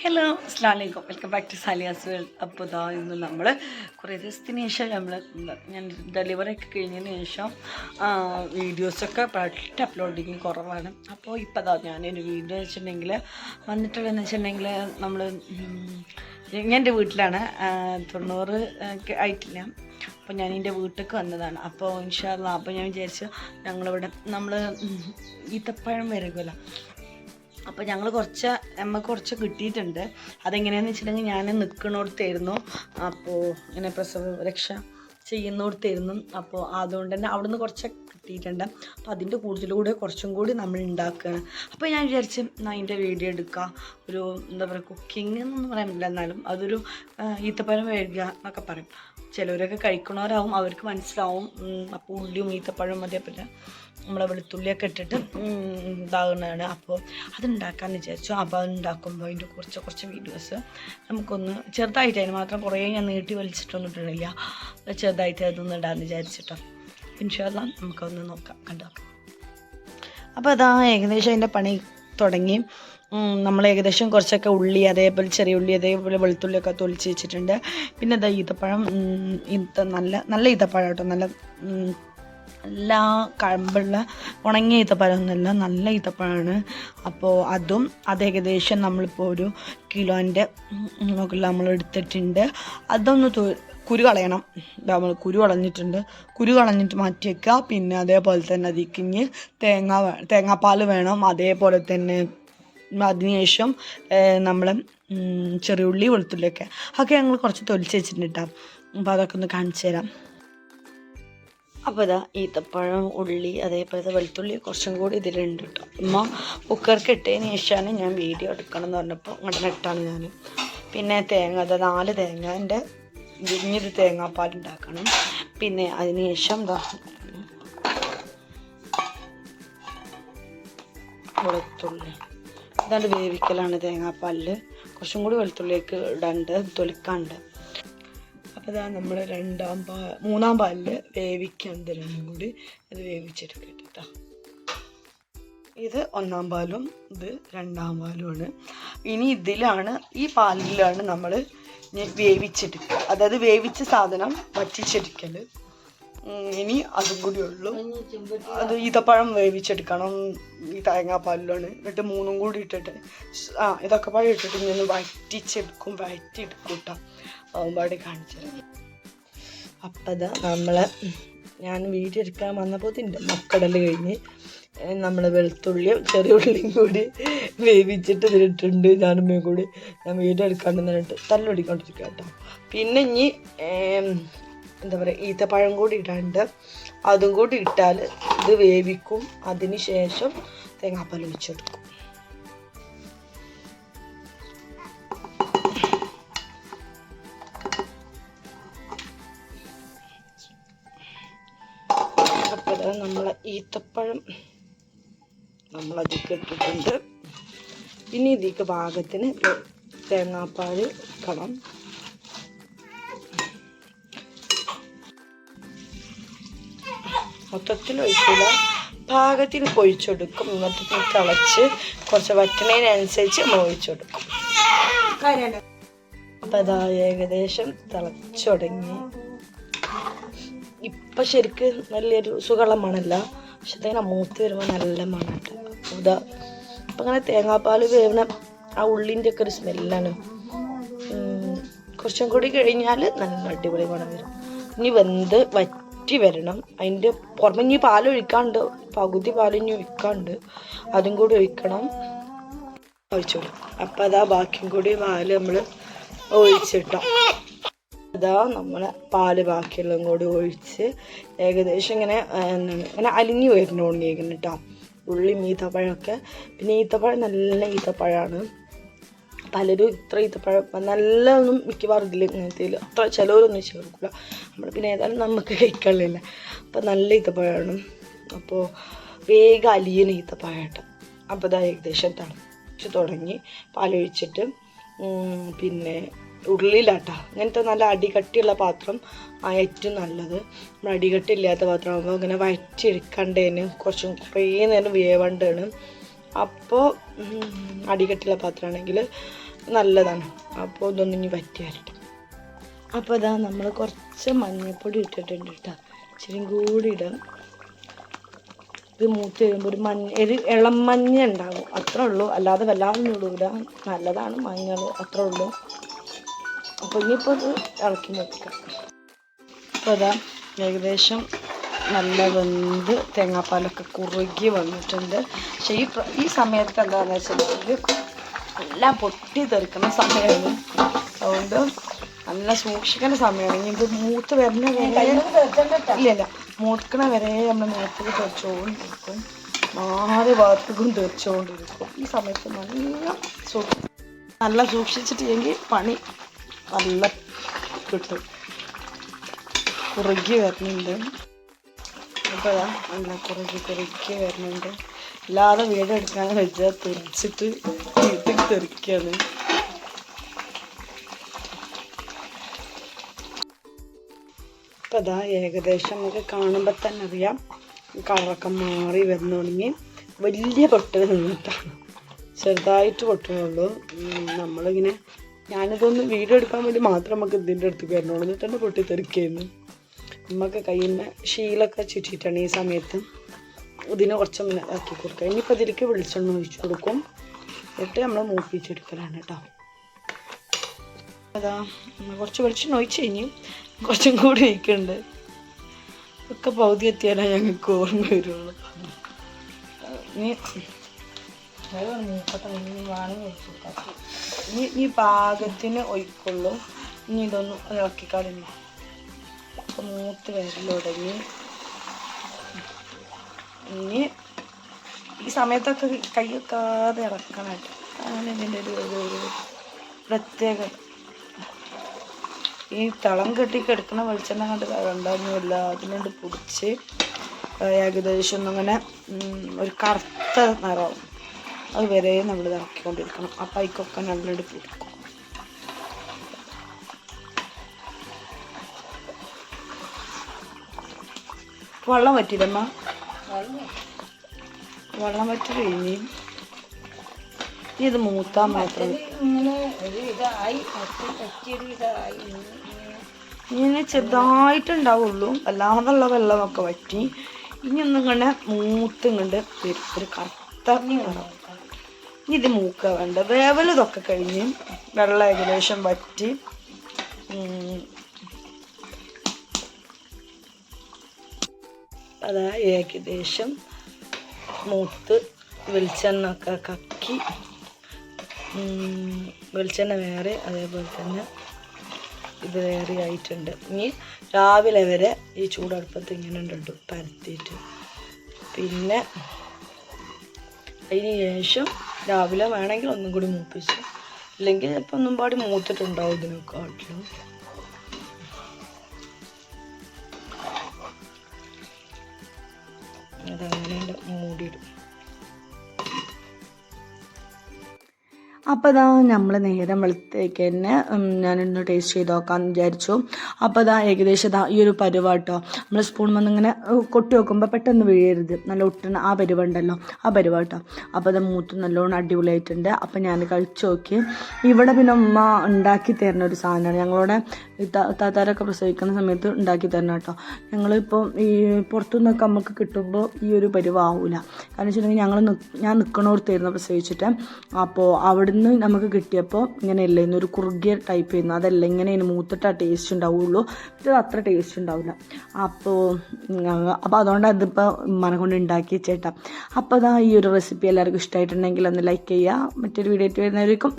Hello അസ്ലാം വലൈക്കും welcome back to Saliya's world അപ്പോൾ ഇതാ ഇന്ന് നമ്മൾ കുറേ ദിവസത്തിന് ശേഷം നമ്മൾ ഞാൻ ഡെലിവറി ഒക്കെ കഴിഞ്ഞതിന് ശേഷം വീഡിയോസൊക്കെ പെട്ട് അപ്ലോഡിങ് കുറവാണ്. അപ്പോൾ ഇപ്പോൾ ഇതാ ഞാനൊരു വീഡിയോ വെച്ചിട്ടുണ്ടെങ്കിൽ വന്നിട്ടുള്ളതെന്ന് വെച്ചിട്ടുണ്ടെങ്കിൽ നമ്മൾ ഞാൻ എന്റെ വീട്ടിലാണ്. തൊണ്ണൂറ് ആയിട്ടില്ല. അപ്പോൾ ഞാൻ എന്റെ വീട്ടിലേക്ക് വന്നതാണ്. അപ്പോൾ ഇൻഷാല്ല അപ്പോൾ ഞാൻ വിചാരിച്ചു ഞങ്ങളിവിടെ നമ്മൾ ഈത്തപ്പഴം വരകുമല്ലോ. അപ്പോൾ ഞങ്ങൾ കുറച്ച് നമുക്ക് കുറച്ച് കിട്ടിയിട്ടുണ്ട്. അതെങ്ങനെയാണെന്ന് വെച്ചിട്ടുണ്ടെങ്കിൽ ഞാൻ നിൽക്കണോടത്തായിരുന്നു അപ്പോൾ ഇങ്ങനെ പ്രസവ രക്ഷ ചെയ്യുന്നോടത്തായിരുന്നു. അപ്പോൾ അതുകൊണ്ട് തന്നെ അവിടുന്ന് കുറച്ച് കിട്ടിയിട്ടുണ്ട് അപ്പോൾ അതിന്റെ കൂടുതലൂടെ കുറച്ചും കൂടി നമ്മൾ ഉണ്ടാക്കുകയാണ് അപ്പോൾ ഞാൻ വിചാരിച്ച് ഞാൻ അതിന്റെ വീഡിയോ എടുക്കുക ഒരു എന്താ പറയുക കുക്കിംഗ് എന്നൊന്നും പറയാൻ പറ്റില്ല. എന്നാലും അതൊരു ഈത്തപ്പഴം വേഴുക എന്നൊക്കെ പറയും. ചിലവരൊക്കെ കഴിക്കണവരാവും അവർക്ക് മനസ്സിലാവും. അപ്പോൾ ഉള്ളിയും ഈത്തപ്പഴം അതേപോലെ നമ്മളെ വെളുത്തുള്ളിയൊക്കെ ഇട്ടിട്ട് ഇതാകുന്നതാണ് അപ്പോൾ അതുണ്ടാക്കാമെന്ന് വിചാരിച്ചു. അപ്പോൾ അതുണ്ടാക്കുമ്പോൾ അതിന്റെ കുറച്ച് കുറച്ച് വീഡിയോസ് നമുക്കൊന്ന് ചെറുതായിട്ട് അതിന് മാത്രം കുറേ ഞാൻ നീട്ടി വലിച്ചിട്ടൊന്നും ഇട്ടിട്ടില്ല. ചെറുതായിട്ട് അതൊന്നും ഇടാമെന്ന് വിചാരിച്ചിട്ടോ. ഇൻഷാല്ല നമുക്കൊന്ന് നോക്കാം കണ്ടോ അപ്പോൾ അതാ ഏകദേശം അതിന്റെ പണി തുടങ്ങി. നമ്മൾ ഏകദേശം കുറച്ചൊക്കെ ഉള്ളി അതേപോലെ ചെറിയ ഉള്ളി അതേപോലെ വെളുത്തുള്ളിയൊക്കെ തൊളിച്ച് വെച്ചിട്ടുണ്ട്. പിന്നെ അതാ ഈത്തപ്പഴം ഈത്ത നല്ല നല്ല ഈത്തപ്പഴം കേട്ടോ. നല്ല എല്ലാ കഴമ്പുള്ള ഉണങ്ങിയ ഈത്തപ്പഴമൊന്നുമല്ല നല്ല ഈത്തപ്പഴമാണ്. അപ്പോൾ അതും അത് ഏകദേശം നമ്മളിപ്പോൾ ഒരു കിലോന്റെ മുകളിൽ നമ്മൾ എടുത്തിട്ടുണ്ട്. അതൊന്ന് കുരു കളയണം. നമ്മൾ കുരു കളഞ്ഞിട്ടുണ്ട്. കുരു കളഞ്ഞിട്ട് മാറ്റി വെക്കുക പിന്നെ അതേപോലെ തന്നെ അതിക്കിഞ്ഞ് തേങ്ങ തേങ്ങാപ്പാൽ വേണം. അതേപോലെ തന്നെ അതിനുശേഷം നമ്മൾ ചെറിയുള്ളി വെളുത്തുള്ളിയൊക്കെ അതൊക്കെ ഞങ്ങൾ കുറച്ച് തൊലിച്ച് വെച്ചിട്ടുണ്ട് അപ്പോൾ അതൊക്കെ ഒന്ന് കാണിച്ചു തരാം. അപ്പോൾ ഇതാ ഈത്തപ്പഴം ഉള്ളി അതേപോലെ വെളുത്തുള്ളി കുറച്ചും കൂടി ഇതിലുണ്ട് കേട്ടോ അമ്മ കുക്കർക്ക് ഇട്ടതിന് ശേഷമാണ് ഞാൻ വീഡിയോ എടുക്കണം എന്ന് പറഞ്ഞപ്പോൾ അങ്ങനെ ഇട്ടാണ് ഞാൻ പിന്നെ തേങ്ങ അത് നാല് തേങ്ങേന്റെ തേങ്ങാപ്പാൽ ഉണ്ടാക്കണം. പിന്നെ അതിന് ശേഷം വെളുത്തുള്ളി. ഇതാണ്ട് വേവിക്കലാണ് തേങ്ങാപ്പാലിൽ കുറച്ചും കൂടി വെളുത്തുള്ളിയേക്ക് ഇടാണ്ട് തൊലിക്കാണ്ട്. അപ്പോൾ ഇതാ നമ്മൾ രണ്ടാം പാ മൂന്നാം പാലിൽ വേവിക്കാൻ രണ്ടും കൂടി അത് വേവിച്ചെടുക്കട്ടെ കേട്ടോ. ഇത് ഒന്നാം പാലും ഇത് രണ്ടാം പാലുമാണ്. ഇനി ഇതിലാണ് ഈ പാലിലാണ് നമ്മൾ വേവിച്ചെടുക്കുക അതായത് വേവിച്ച സാധനം വറ്റിച്ചെടുക്കൽ ഇനി അതും കൂടി ഉള്ളൂ. അത് ഈത്തപ്പഴം വേവിച്ചെടുക്കണം. ഈ തേങ്ങാപ്പാലിലാണ്. എന്നിട്ട് മൂന്നും കൂടി ഇട്ടിട്ട് ആ ഇതൊക്കെ പഴം ഇട്ടിട്ട് ഇങ്ങനെ വറ്റിച്ചെടുക്കും. വറ്റിയെടുക്കും കേട്ടോ പാടി കാണിച്ചത് അപ്പം നമ്മളെ ഞാൻ വീട്ടിൽ എടുക്കാൻ വന്നപ്പോൾ തിന്റെ മക്കടൽ കഴിഞ്ഞ് നമ്മൾ വെളുത്തുള്ളിയും ചെറിയ ഉള്ളിയും കൂടി വേവിച്ചിട്ട് ഇതിലിട്ടുണ്ട് ഞാനും കൂടി. ഞാൻ വീഡിയോ എടുക്കാണ്ട് നിന്നിട്ട് തല്ലൊടിക്കൊണ്ടിരിക്കുക കേട്ടോ. പിന്നെ ഇനി എന്താ പറയുക ഈത്തപ്പഴം കൂടി ഇടാണ്ട് അതും കൂടി ഇട്ടാൽ ഇത് വേവിക്കും. അതിന് ശേഷം തേങ്ങാപ്പാൽ ഒഴിച്ചെടുക്കും. നമ്മളെ ഈത്തപ്പഴം. നമ്മളതിലേക്ക് ഇട്ടിട്ടുണ്ട്. ഇനി ഇതിലേക്ക് പാകത്തിന് തേങ്ങാപ്പാൽ ഇക്കണം മൊത്തത്തിൽ ഒഴിക്കില്ല പാകത്തിന് കൊഴിച്ചെടുക്കും. മൊത്തത്തിൽ തിളച്ച് കുറച്ച് വറ്റണതിനനുസരിച്ച് നമ്മൾ ഒഴിച്ചെടുക്കും. അപ്പം അതാ ഏകദേശം തിളച്ചു തുടങ്ങി ഇപ്പം ശരിക്കും നല്ലൊരു സുഖമുള്ള മണല്ല പക്ഷെ അതിങ്ങനെ മൂത്ത് വരുമ്പോൾ നല്ല മണമുണ്ട്. ഇതാ അപ്പം അങ്ങനെ തേങ്ങാപ്പാൽ വേവണ ആ ഉള്ളിന്റെ ഒക്കെ ഒരു സ്മെല്ലാണ്. കുറച്ചും കൂടി കഴിഞ്ഞാൽ നല്ല അടിപൊളി മണം വരും. ഇനി വെന്ത് വറ്റി വരണം. അതിന്റെ പുറമെ ഇനി പാൽ ഒഴിക്കാണ്ട് പകുതി പാൽ ഇനി ഒഴിക്കാണ്ട് അതും കൂടി ഒഴിക്കണം. ഒഴിച്ചോളൂ അപ്പം അതാ ബാക്കിയും കൂടി പാൽ നമ്മൾ ഒഴിച്ചിട്ടോ. അതാ നമ്മളെ പാൽ ബാക്കിയുള്ളതും കൂടി ഒഴിച്ച് ഏകദേശം ഇങ്ങനെ എന്താണ് ഇങ്ങനെ അലിഞ്ഞു വരുന്നോണ്ടിരിക്കുന്നു കേട്ടോ. ഉള്ളി ഈത്തപ്പഴമൊക്കെ പിന്നെ ഈത്തപ്പഴം നല്ല ഈത്തപ്പഴമാണ്. പലരും ഇത്ര ഈത്തപ്പഴം നല്ലതൊന്നും മിക്കവാറും ഇതിൽ ഇങ്ങനത്തെ അത്ര ചിലവരൊന്നും ചേർക്കില്ല നമ്മൾ പിന്നെ ഏതായാലും നമുക്ക് കഴിക്കാനില്ല അപ്പം നല്ല ഈത്തപ്പഴമാണ്. അപ്പോൾ വേഗം അലിയണ ഈത്തപ്പഴമായിട്ട് അപ്പോൾ ഇതാ ഏകദേശം തിളച്ച് തുടങ്ങി. പാലൊഴിച്ചിട്ട് പിന്നെ ഉള്ളിലാട്ടാ. അങ്ങനത്തെ നല്ല അടികട്ടിയുള്ള പാത്രം ആ ഏറ്റവും നല്ലത്. നമ്മൾ അടികട്ടി ഇല്ലാത്ത പാത്രമാകുമ്പോൾ ഇങ്ങനെ വയറ്റിയെടുക്കണ്ടേന് കുറച്ചും കുറേ നേരം വേവണ്ടാണ്. അപ്പോൾ അടികട്ടിയുള്ള പാത്രമാണെങ്കിൽ നല്ലതാണ്. അപ്പോൾ ഇതൊന്നും ഇനി പറ്റിയായിരിക്കും അപ്പോൾ ഇതാ നമ്മൾ കുറച്ച് മഞ്ഞൾപ്പൊടി ഇട്ടിട്ടുണ്ട് കേട്ടോ. ഇച്ചിരി കൂടി ഇടാം. ഇത് മൂത്ത് കഴിയുമ്പോൾ ഒരു മഞ്ഞ ഒരു ഇളം മഞ്ഞ ഉണ്ടാകും അത്രേ ഉള്ളൂ. അല്ലാതെ വല്ലാതെ ഇടൂല. നല്ലതാണ് മഞ്ഞൾ അത്രേ ഉള്ളൂ. അപ്പോൾ ഇനിയിപ്പോൾ ഇത് ഇളക്കി നോക്കാം അപ്പോൾ അതാ ഏകദേശം നല്ല വെന്ത് തേങ്ങാപ്പാലൊക്കെ കുറുകി വന്നിട്ടുണ്ട്. പക്ഷേ ഈ ഈ സമയത്ത് എന്താണെന്ന് വെച്ചിട്ടുണ്ടെങ്കിൽ എല്ലാം പൊട്ടി തെറിക്കുന്ന സമയമാണ്. അതുകൊണ്ട് നല്ല സൂക്ഷിക്കേണ്ട സമയമാണ്. ഇനി ഇത് മൂത്ത് വരുന്ന വരെ ഇല്ല ഇല്ല. മൂക്കണ വരെ നമ്മൾ മൂത്തിൽ തെറിച്ചുകൊണ്ടിരിക്കും നാല് ഭാഗത്തേക്കും തെറിച്ചുകൊണ്ടിരിക്കും ഈ സമയത്ത് നല്ല സൂക്ഷി നല്ല സൂക്ഷിച്ചിട്ടില്ലെങ്കിൽ പണി നല്ല കിട്ടും. കുറുകി വരുന്നുണ്ട്. അപ്പോൾ നല്ല കുറുകി കുറുക്കി വരുന്നുണ്ട്. അല്ലാതെ വീടെടുക്കാൻ വെച്ചാൽ തെറിച്ചിട്ട് വീട്ടിൽ തെറിക്കുകയാണ് ഇപ്പം അതാ ഏകദേശം നമുക്ക് കാണുമ്പോൾ തന്നെ അറിയാം. കളറൊക്കെ മാറി വരുന്ന തുടങ്ങി. വലിയ പൊട്ടൽ നിന്നിട്ടാണ് ചെറുതായിട്ട് പൊട്ടുകയുള്ളൂ നമ്മളിങ്ങനെ ഞാനിതൊന്ന് വീഡിയോ എടുക്കാൻ വേണ്ടി മാത്രം നമുക്ക് ഇതിന്റെ അടുത്ത് വരണുള്ളൂ എന്നിട്ട് തന്നെ പൊട്ടിത്തെറിക്കുന്നു നമുക്ക് കയ്യിൽ നിന്ന് ഷീലൊക്കെ ചുറ്റിയിട്ടാണ് ഈ സമയത്ത്. ഇതിനെ കുറച്ച് ആക്കി കൊടുക്കുക. ഇനിയിപ്പോൾ ഇതിലേക്ക് വെളിച്ചെണ്ണ ഒഴിച്ചു കൊടുക്കും. എന്നിട്ട് നമ്മൾ മൂപ്പിച്ചെടുക്കലാണ് കേട്ടോ. അതാ കുറച്ച് വെളിച്ചെണ്ണ ഒഴിച്ച് കഴിഞ്ഞ് കുറച്ചും കൂടി ഒഴിക്കുന്നുണ്ട്. ഒക്കെ പകുതി എത്തിയാലേ ഞങ്ങൾക്ക് ഓർമ്മ വരുള്ളൂ. ഇനി അത് മൂക്കട്ടെ ഇനി വേണമെങ്കിൽ ഒഴിച്ചു കൊടുക്കാം ഇനി ഈ പാകത്തിന് ഒഴിക്കുള്ളൂ. ഇനി ഇതൊന്ന് ഇളക്കി കളഞ്ഞു ഇപ്പം മൂത്ത് വരൽ തുടങ്ങി. ഇനി ഈ സമയത്തൊക്കെ കൈ വെക്കാതെ ഇളക്കണം അങ്ങനെ ഇതിന്റെ ഒരു ഒരു പ്രത്യേക. ഈ തളം കെട്ടി കിടക്കുന്ന വെളിച്ചെണ്ണ കണ്ട് കണ്ടാകുന്നില്ല അതിനുണ്ട് പിടിച്ച് ഏകദേശം ഒന്നിങ്ങനെ ഒരു കറുത്ത നിറവും അത് വരെ നമ്മൾ ഇറക്കിക്കൊണ്ടിരിക്കണം. അപ്പം അതിക്കൊക്കെ നല്ലോണം പിടിക്കും വെള്ളം പറ്റില്ലമ്മ വെള്ളം പറ്റി കഴിഞ്ഞ് ഇനി ഇത് മൂത്താൻ മാത്രം. ഇങ്ങനെ ചെറുതായിട്ടുണ്ടാവുള്ളൂ. അല്ലാതുള്ള വെള്ളമൊക്കെ പറ്റി ഇനി ഒന്നും കണ്ട മൂത്തും കണ്ട് ഒരു കറുത്ത നിറം. ഇത് മൂക്ക വേണ്ട. വേവൽ ഇതൊക്കെ കഴിഞ്ഞ് വെള്ളം ഏകദേശം വറ്റി. അതാ ഏകദേശം മൂത്ത് വെളിച്ചെണ്ണ ഒക്കെ കക്കി വെളിച്ചെണ്ണ വേറെ അതേപോലെ തന്നെ ഇത് വേറെ ആയിട്ടുണ്ട്. ഇനി രാവിലെ വരെ ഈ ചൂടടുപ്പത്ത് ഇങ്ങനെ ഉണ്ട് പരത്തിയിട്ട്. പിന്നെ അതിന് ശേഷം രാവിലെ വേണമെങ്കിൽ ഒന്നും കൂടി മൂപ്പിച്ച് അല്ലെങ്കിൽ ചിലപ്പോൾ ഒന്നും പാടി മൂത്തിട്ടുണ്ടാവും ഇതിനെക്കാട്ടിലും. അതങ്ങനെ മൂടിയിടും. അപ്പോൾ ഇതാ നമ്മൾ നേരം വെളുത്തേക്ക് തന്നെ ഞാനൊന്ന് ടേസ്റ്റ് ചെയ്ത് നോക്കാൻ വിചാരിച്ചു. അപ്പോൾ ഇതാ ഏകദേശം ഇതാ ഈ ഒരു പരുവാട്ടോ. നമ്മൾ സ്പൂൺ വന്ന് ഇങ്ങനെ കൊട്ടി വെക്കുമ്പോൾ പെട്ടെന്ന് വീഴരുത്. നല്ല ഒട്ടുന്ന ആ പരുവുണ്ടല്ലോ ആ പരുവാട്ടോ. അപ്പോൾ അത് മൂത്ത് നല്ലോണം അടിപൊളിയായിട്ടുണ്ട്. അപ്പോൾ ഞാൻ കഴിച്ചു നോക്കി. ഇവിടെ പിന്നെ ഉമ്മ ഉണ്ടാക്കി തരുന്ന ഒരു സാധനമാണ്. ഞങ്ങളുടെ താത്താരൊക്കെ പ്രസവിക്കുന്ന സമയത്ത് ഉണ്ടാക്കി തരണം കേട്ടോ ഞങ്ങളിപ്പോൾ ഈ പുറത്തുനിന്നൊക്കെ നമുക്ക് കിട്ടുമ്പോൾ ഈ ഒരു പരുവാവൂല. കാരണം വെച്ചിട്ടുണ്ടെങ്കിൽ ഞങ്ങൾ ഞാൻ നിൽക്കണോർത്തായിരുന്നു പ്രസവിച്ചിട്ട്. അപ്പോൾ അവിടുന്ന് നമുക്ക് കിട്ടിയപ്പോൾ ഇങ്ങനെയല്ല ഇന്നൊരു കുറുകിയ ടൈപ്പ് ചെയ്യുന്നു അതല്ല ഇങ്ങനെ ഇതിന് മൂത്തിട്ട് ആ ടേസ്റ്റ് ഉണ്ടാവുള്ളൂ. ഇത് അത്ര ടേസ്റ്റ് ഉണ്ടാവില്ല. അപ്പോൾ അപ്പോൾ അതുകൊണ്ട് അതിപ്പോൾ ഉമ്മനെ കൊണ്ട് ഉണ്ടാക്കി ചേട്ടാ. അപ്പോൾ അതാ ഈ ഒരു റെസിപ്പി എല്ലാവർക്കും ഇഷ്ടമായിട്ടുണ്ടെങ്കിൽ ഒന്ന് ലൈക്ക് ചെയ്യുക. മറ്റൊരു വീഡിയോ ആയിട്ട് വരുന്നവരേക്കും